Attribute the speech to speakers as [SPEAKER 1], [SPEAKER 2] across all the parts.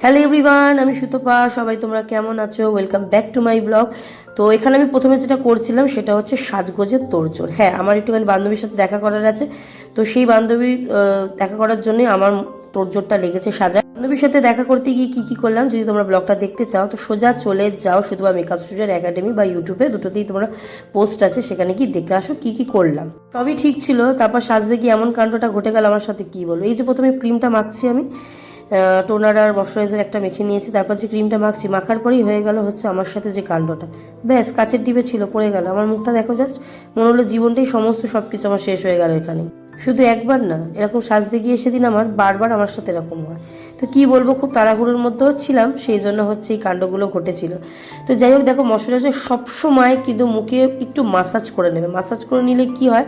[SPEAKER 1] Hello everyone আমি সুতপা, সবাই তোমরা কেমন আছো? Welcome back to my blog তো এখানে আমি প্রথমে যেটা করছিলাম, সেটা হচ্ছে সাজগোজের তোড়জোড়। হ্যাঁ আমার একটুখানি বান্ধবীর সাথে দেখা করার আছে। তো সেই বান্ধবীর দেখা করার জন্যই আমার তোড়জোড়টা লেগেছে সাজা বান্ধবীর সাথে দেখা করতে গিয়ে কি কি করলাম, যদি তোমরা ব্লগটা দেখতে চাও, তো সোজা চলে যাও শুধু বা মেকআপ স্টুডিওর একাডেমি বা ইউটিউবে দুটোতেই তোমরা পোস্ট আছে, সেখানে কি দেখে আসো কি কি করলাম। সবই ঠিক ছিল, তারপর সাজতে গিয়ে এমন কাণ্ডটা ঘটে গেল আমার সাথে, কি বলো এই যে প্রথমে ক্রিমটা মাখছি আমি টোনার আর ময়শ্চারাইজার একটা মেখে নিয়েছি, তারপর যে ক্রিমটা মাখছি, মাখার পরেই হয়ে গেল হচ্ছে আমার সাথে যে কাণ্ডটা। ব্যাস, কাচের ডিবে ছিল, পড়ে গেল। আমার মুখটা দেখো জাস্ট মনে হলো জীবনটাই সমস্ত সব কিছু আমার শেষ হয়ে গেল এখানে। শুধু একবার না, এরকম সাজতে গিয়ে সেদিন আমার বারবার আমার সাথে এরকম হয়। তো কি বলব, খুব তাড়াহুড়োর মধ্যেও ছিলাম, সেই জন্য হচ্ছে এই কাণ্ডগুলো ঘটেছিল। তো যাই হোক, দেখো ময়শ্চারাইজার সবসময় কিন্তু মুখে একটু মাসাজ করে নেবে। মাসাজ করে নিলে কি হয়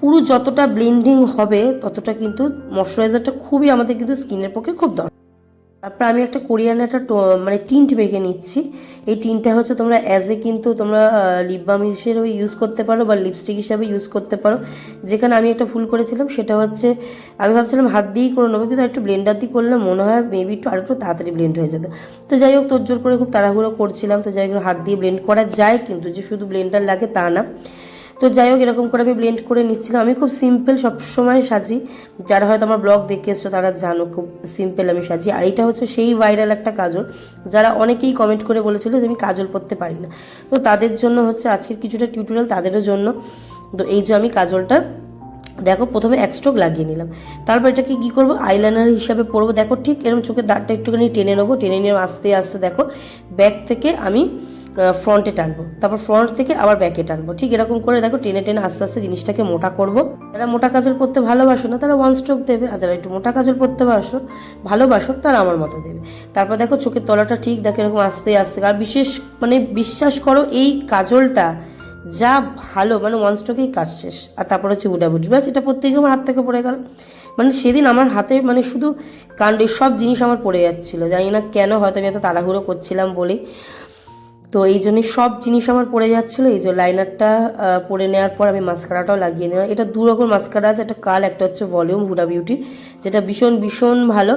[SPEAKER 1] পুরো যতটা ব্লেন্ডিং হবে, ততটা কিন্তু ময়শ্চারাইজারটা খুবই আমাদের কিন্তু স্কিনের পক্ষে খুব দরকার। তারপর আমি একটা কোরিয়ান একটা মানে টিন্ট মেখে নিচ্ছি। এই টিনটা হচ্ছে তোমরা অ্যাজ এ কিন্তু তোমরা লিপ বাম হিসেবে ইউজ করতে পারো বা লিপস্টিক হিসাবে ইউজ করতে পারো। যেখানে আমি একটা ফুল করেছিলাম, সেটা হচ্ছে আমি ভাবছিলাম হাত দিয়েই করে নেব, কিন্তু একটু ব্লেন্ডার দিয়ে করলে মনে হয় মেবি একটু আর একটু তাড়াতাড়ি ব্লেন্ড হয়ে যেত। তো যাই হোক, তোর জোর করে খুব তাড়াহুড়ো করছিলাম, তো যাই হোক, হাত দিয়ে ব্লেন্ড করা যায় কিন্তু, যে শুধু ব্লেন্ডার লাগে তা না। তো যাই হোক, এরকম করে আমি ব্লেন্ড করে নিচ্ছিলাম। আমি খুব সিম্পল সবসময় সাজি। যারা হয়তো আমার ব্লগ দেখে এসছো, তারা জানো খুব সিম্পল আমি সাজি। আর এটা হচ্ছে সেই ভাইরাল একটা কাজল। যারা অনেকেই কমেন্ট করে বলেছিল যে আমি কাজল পরতে পারি না। তো তাদের জন্য হচ্ছে আজকের কিছুটা টিউটোরিয়াল তাদেরও জন্য। তো এই যে আমি কাজলটা, দেখো প্রথমে এক স্ট্রোক লাগিয়ে নিলাম। তারপর এটাকে কী করব? আইলাইনার হিসাবে পরবো। দেখো ঠিক এরকম চোখের দাঁতটা একটুখানি টেনে নেব। টেনে নিয়ে আস্তে আস্তে দেখো ব্যাগ থেকে আমি ফ্রন্টে টানবো। তারপর ফ্রন্ট থেকে আবার ব্যাকে টানবো। ঠিক এরকম করে দেখো টেনে টেনে আস্তে আস্তে জিনিসটাকে মোটা করব। যারা মোটা কাজল পরতে ভালোবাসো না, তারা ওয়ান স্ট্রোক দেবে। আর যারা একটু মোটা কাজল পরতে বাসো ভালোবাসো তারা আমার মতো দেবে। তারপর দেখো চোখের তলাটা ঠিক দেখো এরকম আস্তে আস্তে আর বিশেষ মানে বিশ্বাস করো, এই কাজলটা যা ভালো মানে ওয়ান স্ট্রোকেই কাজ শেষ। আর তারপর হচ্ছে বুডাবুডি ব্যাস, এটা প্রত্যেকে আমার হাত থেকে পড়ে গেল। মানে সেদিন আমার হাতে মানে শুধু কাণ্ড সব জিনিস আমার পড়ে যাচ্ছিল। জানি না কেন হয়তো আমি এত তাড়াহুড়ো করছিলাম বলেই তো এই জন্যে সব জিনিস আমার পড়ে যাচ্ছিল। এই যে লাইনারটা পরে নেওয়ার পর আমি মাস্কারাটাও লাগিয়ে নিলাম। এটা দু রকম মাস্কারা আছে, একটা কাল, একটা হচ্ছে ভলিউম হুডা বিউটি যেটা ভীষণ ভীষণ ভালো।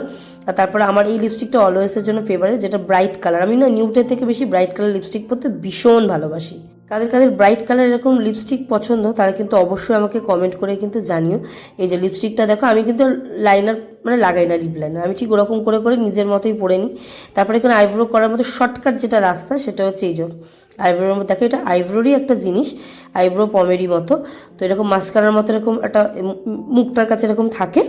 [SPEAKER 1] আর তারপরে আমার এই লিপস্টিকটা অলওয়েসের জন্য ফেভারিট যেটা ব্রাইট কালার আমি না নিউটের থেকে বেশি ব্রাইট কালার লিপস্টিক পরতে ভীষণ ভালোবাসি। কাদের কাদের ব্রাইট কালার এরকম লিপস্টিক পছন্দ, তারা কিন্তু অবশ্যই আমাকে কমেন্ট করে কিন্তু জানিও। এই যে লিপস্টিকটা দেখো, আমি কিন্তু লাইনার মানে লাগাই না লিপ লাইনার আমি ঠিক ওরকম করে করে নিজের মতোই পরে নিই। তারপরে এখানে আইব্রো করার মতো শর্টকাট যেটা রাস্তা, সেটা হচ্ছে এই যে আইব্রোর মধ্যে, দেখো এটা আইব্রোরই একটা জিনিস আইব্রো পমেরই মতো। তো এরকম মাস্কারার মতো এরকম একটা মুখটার কাছে এরকম থাকে।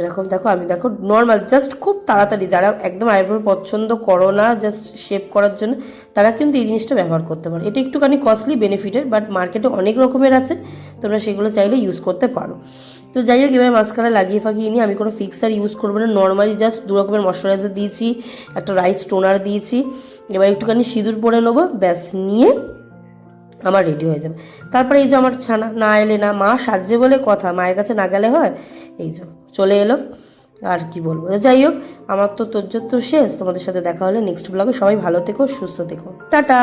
[SPEAKER 1] এরকম দেখো, আমি দেখো নর্মাল জাস্ট খুব তাড়াতাড়ি যারা একদম আইব্রো পছন্দ করো না জাস্ট শেপ করার জন্য, তারা কিন্তু এই জিনিসটা ব্যবহার করতে পারো। এটা একটুখানি কস্টলি বেনিফিটের বাট মার্কেটে অনেক রকমের আছে, তোমরা সেগুলো চাইলে ইউজ করতে পারো। তো যাই হোক, এবার মাস্কারা লাগিয়ে ফাঁকিয়ে নিয়ে আমি কোনো ফিক্সার ইউজ করব না নর্মালি জাস্ট দু রকমের ময়শ্চারাইজার দিয়েছি, একটা রাইস টোনার দিয়েছি, এবার একটুখানি সিঁদুর পরে নেব, ব্যাস, নিয়ে আমার রেডি হয়ে যাবে। তারপরে এই যে আমার ছানা, না এলে না, মা সাজছে বলে কথা, মায়ের কাছে না গেলে হয়, এই যে। চলে এলো। আর কি বলব? যাই হোক, আমার তো তোর তো শেষ। তোমাদের সাথে দেখা হলে নেক্সট ব্লগে সবাই ভালো থেকো, সুস্থ থেকো। টাটা!